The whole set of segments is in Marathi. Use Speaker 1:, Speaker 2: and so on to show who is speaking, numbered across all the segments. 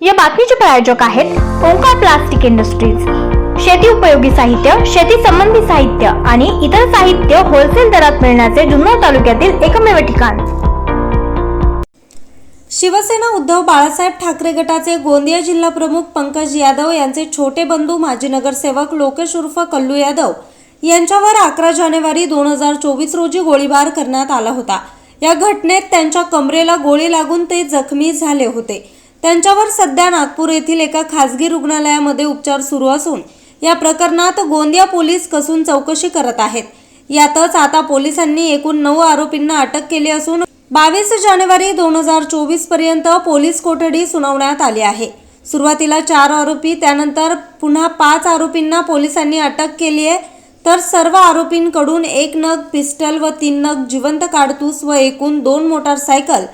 Speaker 1: या बातमीचे प्रायोजक आहेत ओंकार प्लास्टिक इंडस्ट्रीज. शेती उपयोगी साहित्य शेती संबंधी साहित्य आणि इतर साहित्य होलसेल दरात मिळण्याचे जुन्नर तालुक्यातील एकमेव ठिकाण.
Speaker 2: शिवसेना उद्धव बाळासाहेब ठाकरे गटाचे गोंदिया जिल्हा प्रमुख पंकज यादव यांचे छोटे बंधू माजी नगरसेवक लोकेश उर्फ कल्लू यादव यांच्यावर अकरा जानेवारी दोन हजार चोवीस रोजी गोळीबार करण्यात आला होता. या घटनेत त्यांच्या कमरेला गोळी लागून ते जखमी झाले होते. त्यांच्यावर सध्या नागपूर येथील एका खासगी रुग्णालयामध्ये उपचार सुरू असून या प्रकरणात गोंदिया पोलीस कसून चौकशी करत आहेत. यातच आता पोलिसांनी एकूण नऊ आरोपींना अटक केली असून बावीस जानेवारी दोन हजार चोवीसपर्यंत पोलीस कोठडी सुनावण्यात आली आहे. सुरुवातीला चार आरोपी त्यानंतर पुन्हा पाच आरोपींना पोलिसांनी अटक केली आहे. तर सर्व आरोपींकडून एक नग पिस्टल व तीन नग जिवंत काडतूस व एकूण दोन मोटारसायकल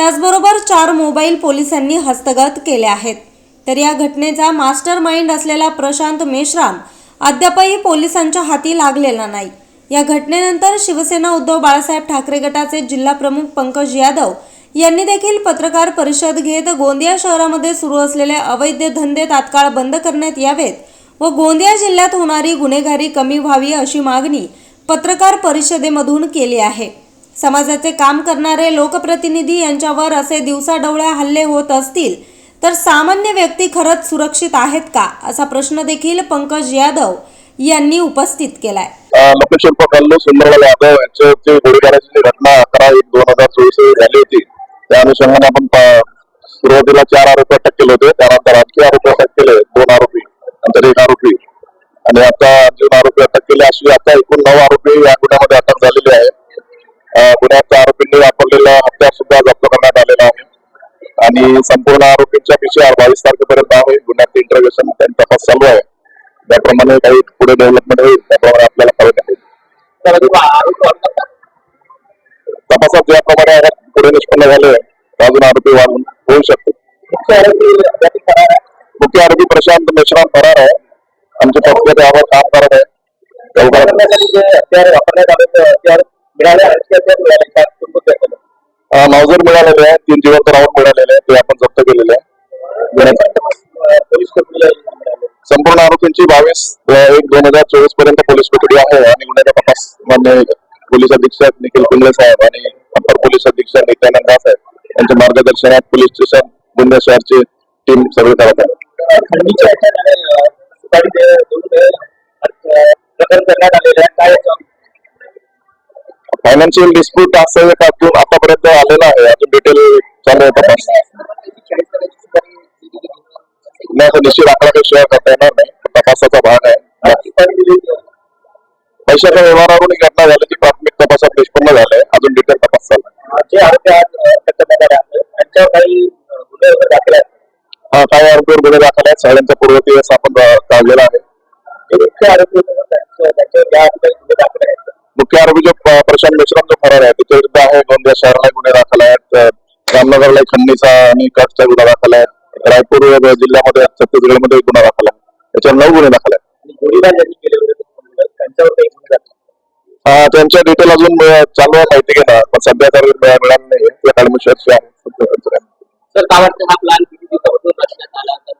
Speaker 2: त्याचबरोबर चार मोबाईल पोलिसांनी हस्तगत केले आहेत. तर या घटनेचा मास्टर माइंड असलेला प्रशांत मेश्राम अद्यापही पोलिसांच्या हाती लागलेला नाही. या घटनेनंतर शिवसेना उद्धव बाळासाहेब ठाकरे गटाचे जिल्हा प्रमुख पंकज यादव यांनी देखील पत्रकार परिषद घेत गोंदिया शहरामध्ये सुरू असलेले अवैध धंदे तात्काळ बंद करण्यात यावेत व गोंदिया जिल्ह्यात होणारी गुन्हेगारी कमी व्हावी अशी मागणी पत्रकार परिषदेमधून केली आहे. समाजाचे काम करणारे लोकप्रतिनिधी यांच्यावर असे दिवसाढवळ्या हल्ले होत असतील तर सामान्य व्यक्ती खरंच सुरक्षित आहेत का? असा प्रश्न देखील पंकज यादव यांनी उपस्थित केलाय.
Speaker 3: लोकशिल्प कल्लो सुंदरलाल यादव यांच्या गोळीबाराची जी घटना अकरा एक दोन हजार चोवीस रोजी झाली होती त्या अनुषंगाने आपण सुरुवातीला चार आरोपी अटक केले होते. त्यानंतर आणखी आरोपी अटक केले दोन आरोपी नंतर एक आरोपी. आणि आता दोन आरोपी अटक केले अशी आता एकूण नऊ आरोपी या गुन्ह्यामध्ये अटक झालेली आहे. त्या आरोपींनी वापरलेला हत्यार सुद्धा जप्त करण्यात आलेला आहे. आणि संपूर्ण आरोपींच्या विषयावर बावीस तारखेपर्यंत आहे. गुन्ह्यात इंटरव्हेशन त्यांचा तपास चालू आहे. त्याप्रमाणे काही पुढे डेव्हलपमेंट होईल. त्याप्रमाणे आपल्याला कळत आहे तपासात ज्याप्रमाणे पुढे निष्पन्न झाले अजून आरोपी वाढून होऊ शकते. मुख्य आरोपी प्रशांत मेश्राम फरार आहे. आमचे पक्ष त्यावर काम करत आहे मावजर मिळालेले आहे तीन जिवंत राऊंड मिळालेले आहे ते आपण जप्त केलेले आहे? संपूर्ण आरोपींची बावीस एक दोन हजार चोवीसपर्यंत पोलीस कोठडी आहे आणि गुन्ह्याचा तपास मान्य पोलीस अधीक्षक निखिल पिंगळे साहेब आणि अप्पर पोलीस अधीक्षक नित्यानंद दास आहेत यांच्या मार्गदर्शनात पोलीस स्टेशन गुन्हे शहरची टीम सगळे करत आहे? फायनान्शियल डिस्प्यूट असं एक अजून आतापर्यंत आलेलं आहे. अजून डिटेल चालू आहे तपास. नाही निश्चित आकडा काही शेअर करता येणार नाही. तपासाचा भाग आहे. पैशाच्या व्यवहारावरून घटना झाल्याची प्राथमिक तपासात निष्पन्न झालंय अजून डिटेल तपास चालू आहे.
Speaker 4: जे आरोपी आज करण्यात आले आहेत त्यांच्यावर काही गुन्हे वगैरे दाखल आहेत?
Speaker 3: हा काही आरोपीवर गुन्हे दाखल आहेत. साड्यांचा पूर्वती असं आपण का- काढलेला आहे.
Speaker 4: मुख्य आरोपी
Speaker 3: जो प्रशांत मेश्राम जो फरार आहे. त्याच्या विरुद्ध आहे गोंदिया शहराला गुन्हे दाखल आहेत. रामनगरला खंडणीचा आणि कटचा गुन्हा दाखल आहे. रायपूर जिल्ह्यामध्ये छत्तीसगडमध्ये गुन्हा दाखल आहे. त्याच्यावर नऊ गुन्हे दाखल आहेत. त्यांच्या डिटेल अजून चालू आहे माहिती घेणं पण सध्या तर मिळा- मिळालं नाही.
Speaker 4: सर काय वाटतं हा प्लॅन किती दिवसापासून रचण्यात आला तर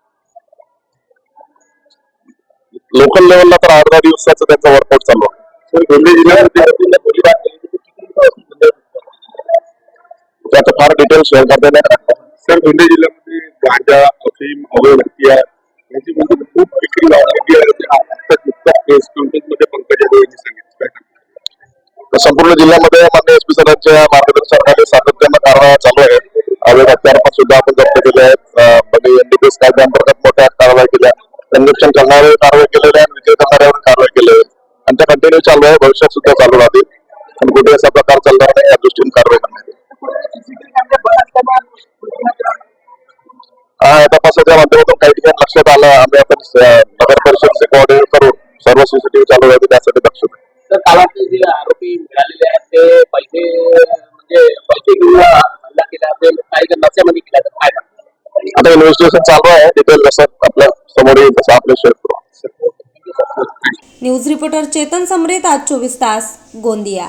Speaker 3: लोकल लेवलला तर अर्धा दिवसाचं त्यांचा वर्कआउट चालू आहे.
Speaker 4: गोंदिया जिल्ह्यामध्ये आरोपींना गोळीबार केली होती किती दिवसापासून गुन्हे होते?
Speaker 3: त्याचं फार डिटेल शेअर करता नाही.
Speaker 5: सर गोंदिया जिल्ह्यामध्ये गांजा अफीम अवैध हत्या याची म्हणजे खूप विक्री वाढलेली आहे कॉन्फरन्समध्ये पंकज यांनी सांगितलं.
Speaker 3: संपूर्ण जिल्ह्यामध्ये मान्य एसपी सरांच्या मार्गदर्शनाखाली सातत्यानं कारवाया चालू आहेत अवैध हत्यारपण सुद्धा आपण जप्त केले आहेत. म्हणजे एनडीपीएस कायद्याअंतर्गत मोठ्या कारवाई केल्या. कंजेक्शन करणारे कारवाई केलेले आहे विक्री करणाऱ्यावर कारवाई केली आहे आणि त्या कंटिन्यू चालू आहे. भविष्यात सुद्धा चालू राहतील. पण कुठे असा प्रकार चालणार सर्व सीसीटीव्ही चालू राहतील त्यासाठी लक्ष
Speaker 4: वाटतं जे आरोपी मिळालेले आहेत ते पैसे म्हणजे पैसे घेऊन हल्ला केला असेल काही नशेमध्ये केला तर काय करणार?
Speaker 3: आता इन्व्हेस्टिगेशन चालू आहे डिटेल जसं आपल्यासमोर येईल तसं आपले शेअर करू.
Speaker 2: न्यूज रिपोर्टर चेतन समरेत आज चोवीस तास गोंदिया.